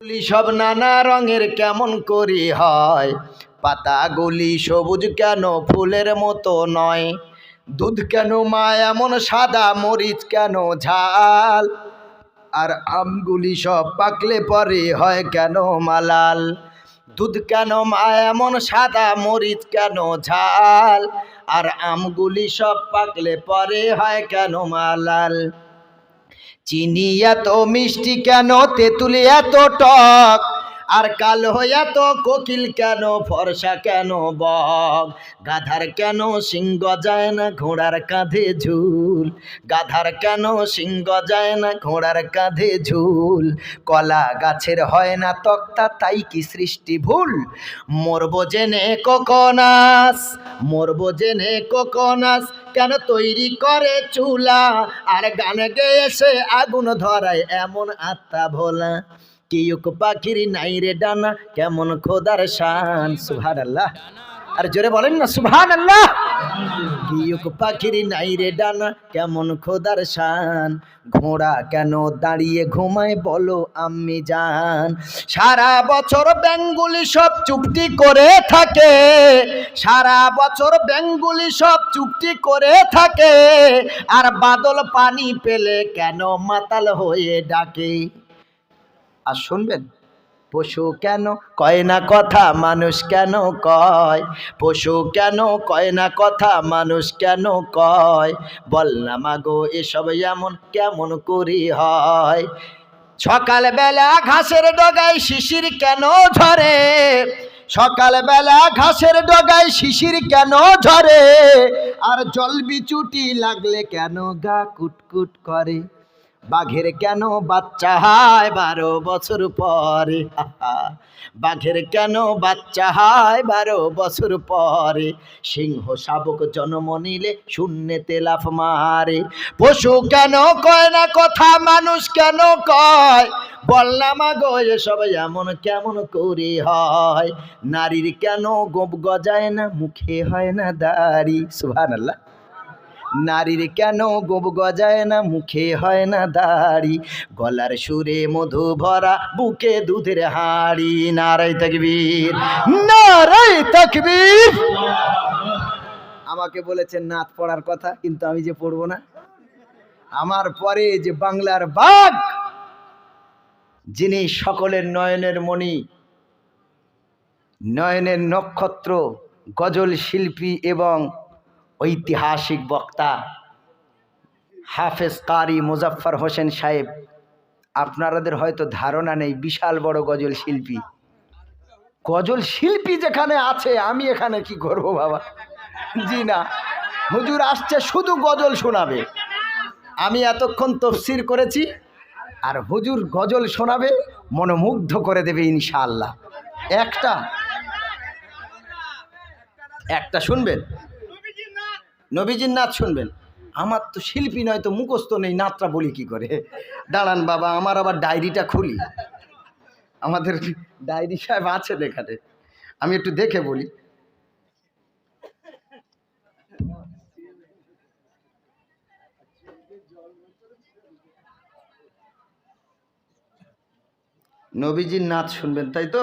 গুলি সব নানা রঙের কেমন করি হয়? পাতাগুলি সবুজ কেন ফুলের মতো নয়? দুধ কেন মা এমন সাদা, মরিচ কেন ঝাল? আর আমগুলি সব পাকলে পরে হয় কেন মালাল? দুধ কেন মা এমন সাদা, মরিচ কেন ঝাল? আর আমগুলি সব পাকলে পরে হয় কেন মালাল? চিনি এত মিষ্টি কেন, তেঁতুলি এত টক? আর কালো এত কোকিল কেন, ফর্সা কেন বক? গাধার কেন সিংহ যায় না ঘোড়ার কাঁধে ঝুল? গাধার কেন সিংহ যায় না ঘোড়ার কাঁধে ঝুল? কলা গাছের হয় না তক্তা, তাই কি সৃষ্টি ভুল? মরব জেনে কোকনাস, মরব জেনে কোকনাস কেন তৈরি করে চুলা? আর গান গেয়ে আগুন ধরায় এমন আত্মা ভোলা। কিউক পাখির নাই রে ডানা, কেমন খোদার শান সুহার আল্লাহ আর জোরে বলেন না সুবহান আল্লাহ কিউক পাখির নাই রে ডানা, কেমন খোদার শান? ঘোড়া কেন দাঁড়িয়ে ঘুমায় বলো আমি জান। সারা বছর ব্যাঙ্গুলি সব চুপটি করে থাকে, সারা বছর ব্যাঙ্গুলি সব চুপটি করে থাকে, আর বাদল পানি পেলে কেন মাতাল হয়ে ডাকে? আর শুনবেন পশু কেন কয় না কথা মানুষ কেন কয়? পশু কেন কয় না কথা মানুষ কেন কয়? বল না মাগো, এসব এমন কেমন করি হয়? সকালবেলা ঘাসের ডগায় শিশির কেন ঝরে? সকালবেলা ঘাসের ডগায় শিশির কেন ঝরে? আর জল বিচুটি লাগলে কেন গা কুটকুট করে? বাঘের কেন বাচ্চা হায় বারো বছর পরে? বাঘের কেন বাচ্চা হায় বারো বছর পরে? সিংহ শাবক জন্ম নিলে শূন্যতে লাফ মারে। পশু কেন কয় না কথা, মানুষ কেন কয়? বললাম গো এসব এমন কেমন করে হয়? নারীর কেন গোপ গজায় না, মুখে হয় না দাড়ি? সুহান আল্লাহ নারীর কেন গোব গজায় না? মুখে হয় না দাড়ি। গলার সুরে মধু ভরা, বুকে দুধের হাড়ি। নারাই তকবীর নারাই তকবীর। আমাকে বলেছেন নাচ পড়ার কথা, কিন্তু আমি যে পড়ব না? আমার পরে যে বাংলার বাঘ, যিনি সকলের নয়নের মণি, নয়নের নক্ষত্র, গজল শিল্পী এবং ঐতিহাসিক বক্তা হাফেজ কারি মুজাফফর হোসেন সাহেব। আপনাদের হয়তো ধারণা নেই, বিশাল বড় গজল শিল্পী। গজল শিল্পী যেখানে আছে, আমি এখানে কি করব বাবা? জি না। হুজুর আসছে, শুধু গজল শোনাবে। আমি এতক্ষণ তফসির করেছি, আর হুজুর গজল শোনাবে, মনোমুগ্ধ করে দেবে ইনশাআল্লাহ। একটা। একটা শুনবেন? নবীজির নাচ শুনবেন। আমার তো শিল্পী নয় তো মুখস্থ নেই, নাচটা বলি কি করে? দাঁড়ান বাবা, আমার আবার ডায়েরিটা খুলি। আমাদের ডায়েরি সাহেব আছে দেখাতে আমি একটু দেখে বলি। নবীজির নাচ শুনবেন, তাই তো?